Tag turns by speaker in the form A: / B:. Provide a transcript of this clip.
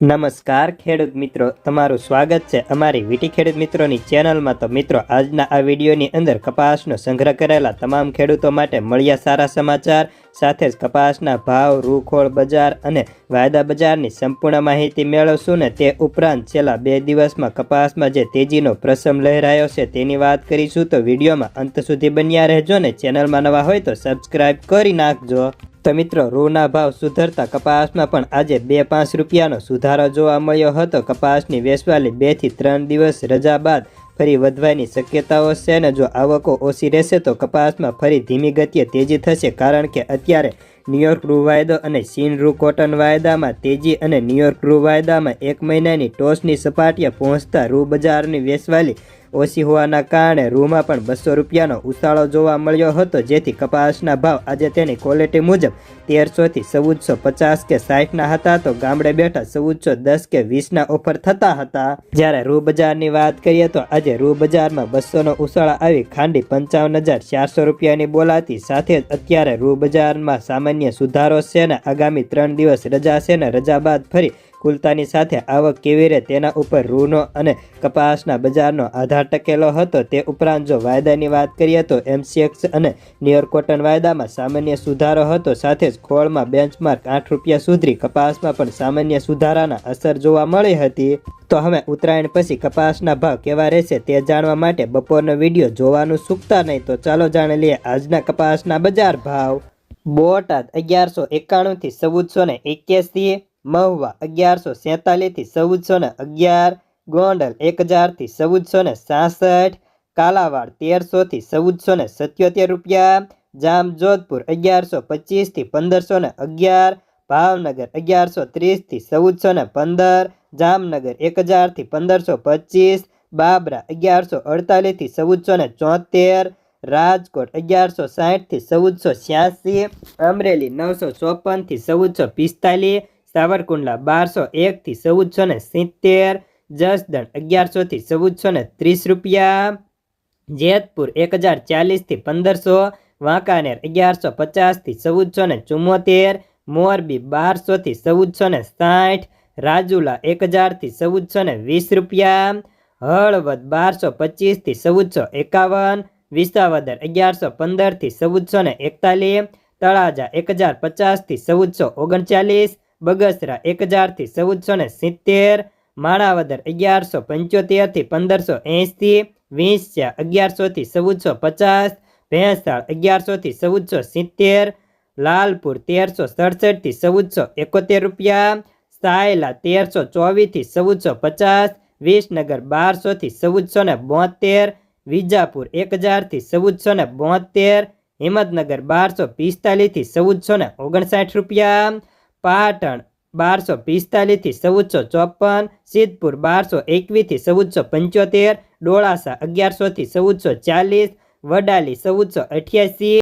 A: નમસ્કાર, ખેડૂત મિત્રો. તમારું સ્વાગત છે અમારી વીટી ખેડૂત મિત્રોની ચેનલમાં. તો મિત્રો, આજના આ વિડીયોની અંદર કપાસનો સંગ્રહ કરેલા તમામ ખેડૂતો માટે મળ્યા સારા સમાચાર, સાથે જ કપાસના ભાવ, રૂખોળ બજાર અને વાયદા બજારની સંપૂર્ણ માહિતી મેળવશું ને તે ઉપરાંત છેલ્લા બે દિવસમાં કપાસમાં જે તેજીનો પ્રસમ લહેરાયો છે તેની વાત કરીશું. તો વિડીયોમાં અંત સુધી બન્યા રહેજો ને. ચેનલમાં નવા હોય તો સબસ્ક્રાઈબ કરી નાખજો. તો મિત્રો, રૂના ભાવ સુધરતા કપાસમાં પણ આજે બે પાંચ રૂપિયાનો સુધારો જોવા મળ્યો હતો. કપાસની વેચવાલી બેથી ત્રણ દિવસ રજા બાદ ફરી વધવાની શક્યતાઓ છે ને જો આવકો ઓછી રહેશે તો કપાસમાં ફરી ધીમી ગતિએ તેજી થશે, કારણ કે અત્યારે ન્યુયોર્ક રૂ વાયદો અને ચીન રૂ કોટન વાયદામાં તેજી અને ન્યુયોર્ક રૂ વાયદામાં એક મહિનાની ટોચની સપાટીએ પહોંચતા રૂ બજારની વેચવાલી ઓછી હોવાના કારણે રૂમાં પણ બસો રૂપિયાનો ઉછાળો જોવા મળ્યો હતો, જેથી કપાસના ભાવ આજે તેની ક્વોલિટી મુજબ તેરસોથી ચૌદસો પચાસ કે સાઠના હતા, તો ગામડે બેઠા ચૌદસો દસ કે વીસના ઓફર થતા હતા. જ્યારે રૂ બજારની વાત કરીએ તો આજે રૂ બજારમાં બસોનો ઉછાળો આવી ખાંડી પંચાવન હજાર ચારસો રૂપિયાની બોલાતી, સાથે જ અત્યારે રૂ બજારમાં સામાન્ય સુધારો છે ને આગામી ત્રણ દિવસ રજા છે ને રજા બાદ ફરી કુલતાની સાથે આવક કેવી રહે તેના ઉપર રૂનો અને કપાસના બજારનો આધાર ટકેલો હતો. તે ઉપરાંત જો વાયદાની વાત કરીએ તો એમસીએક્સ અને ન્યુયોર્ક કોટન વાયદામાં સામાન્ય સુધારો હતો. સાથે જ ખોળમાં બેન્ચમાર્ક આઠ રૂપિયા સુધરી કપાસમાં પણ સામાન્ય સુધારાના અસર જોવા મળી હતી. તો હવે ઉત્તરાયણ પછી કપાસના ભાવ કેવા રહેશે તે જાણવા માટે બપોરનો વીડિયો જોવાનું ચૂકતા નહીં. તો ચાલો જાણી લઈએ આજના કપાસના બજાર ભાવ. બોટાદ અગિયારસો એકાણુંથી ચૌદસો ને એક્યાસી મહુવા અગિયારસો સેતાલીસથી ચૌદસો ને અગિયાર, ગોંડલ એક હજારથી ચૌદસો ને સાસઠ, કાલાવાડ તેરસોથી ચૌદસો ને સત્યોતેર રૂપિયા, જામજોધપુર અગિયારસો પચીસથી પંદરસો ને અગિયાર, ભાવનગર અગિયારસો ત્રીસથી ચૌદસો ને પંદર, જામનગર એક હજારથી પંદરસો પચીસ, બાબરા અગિયારસો અડતાલીસથી ચૌદસો ને ચોતેર, રાજકોટ અગિયારસો સાહીઠથી ચૌદસો છ્યાસી, અમરેલી નવસો ચોપનથી ચૌદસો પિસ્તાલીસ સાવરકુંડલા બારસો એકથી ચૌદસો ને સિત્તેર, જસદણ અગિયારસોથી ચૌદસો ને ત્રીસ રૂપિયા, જેતપુર એક હજાર ચાલીસથી પંદરસો, વાંકાનેર અગિયારસો પચાસથી ચૌદસો ને ચુમ્મોતેર, મોરબી બારસોથી ચૌદસો ને સાઠ, રાજુલા એક હજારથી ચૌદસો ને વીસ રૂપિયા, હળવદ બારસો પચીસથી ચૌદસો એકાવન, વિસાવદર અગિયારસો પંદરથી ચૌદસો ને એકતાલીસ, તળાજા એક હજાર પચાસથી ચૌદસો ઓગણચાલીસ બગસરા એક હજારથી ચૌદસો ને સિત્તેર, માણાવદર અગિયારસો પંચોતેરથી પંદરસો એંસી વીંસ્યા અગિયારસોથી ચૌદસો પચાસ, ભેંસાળ અગિયારસોથી ચૌદસો સિત્તેર, લાલપુર તેરસો સડસઠથી ચૌદસો એકોતેર રૂપિયા, સાયલા તેરસો ચોવીસથી ચૌદસો પચાસ, વિસનગર બારસોથી ચૌદસો ને બોતેર, વિજાપુર એક હજારથી ચૌદસો ને બોતેર, હિંમતનગર બારસો પિસ્તાલીસથી ચૌદસો ને ઓગણસાઠ રૂપિયા પાટણ બારસો પિસ્તાલીસથી ચૌદસો ચોપન, સિદ્ધપુર બારસો એકવીસથી ચૌદસો પંચોતેર, ડોળાસા અગિયારસોથી ચૌદસો ચાલીસ, વડાલી ચૌદસો અઠ્યાસી